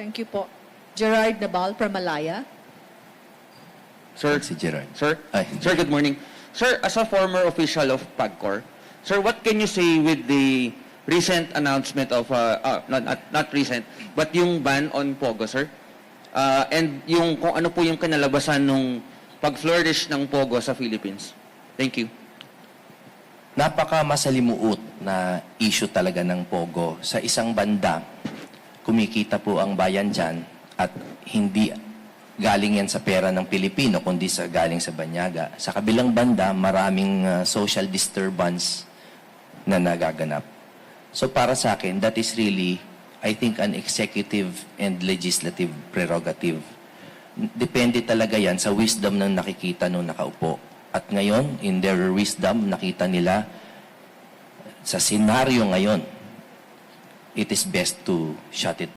Thank you po. Gerard Nabal from Malaya. Sir, Si Gerard. sir, Ay. sir, good morning. Sir, as a former official of PAGCOR, sir, what can you say with the recent announcement of, uh, uh, not, not, not recent, but yung ban on Pogo, sir? Uh, and yung kung ano po yung kinalabasan nung pag-flourish ng Pogo sa Philippines? Thank you. Napaka masalimuot na issue talaga ng Pogo. Sa isang banda, kumikita po ang bayan dyan at hindi galing yan sa pera ng Pilipino, kundi sa galing sa Banyaga. Sa kabilang banda, maraming uh, social disturbance na nagaganap. So para sa akin, that is really, I think, an executive and legislative prerogative. Depende talaga yan sa wisdom ng nakikita nung nakaupo. At ngayon, in their wisdom, nakita nila sa senaryo ngayon, it is best to shut it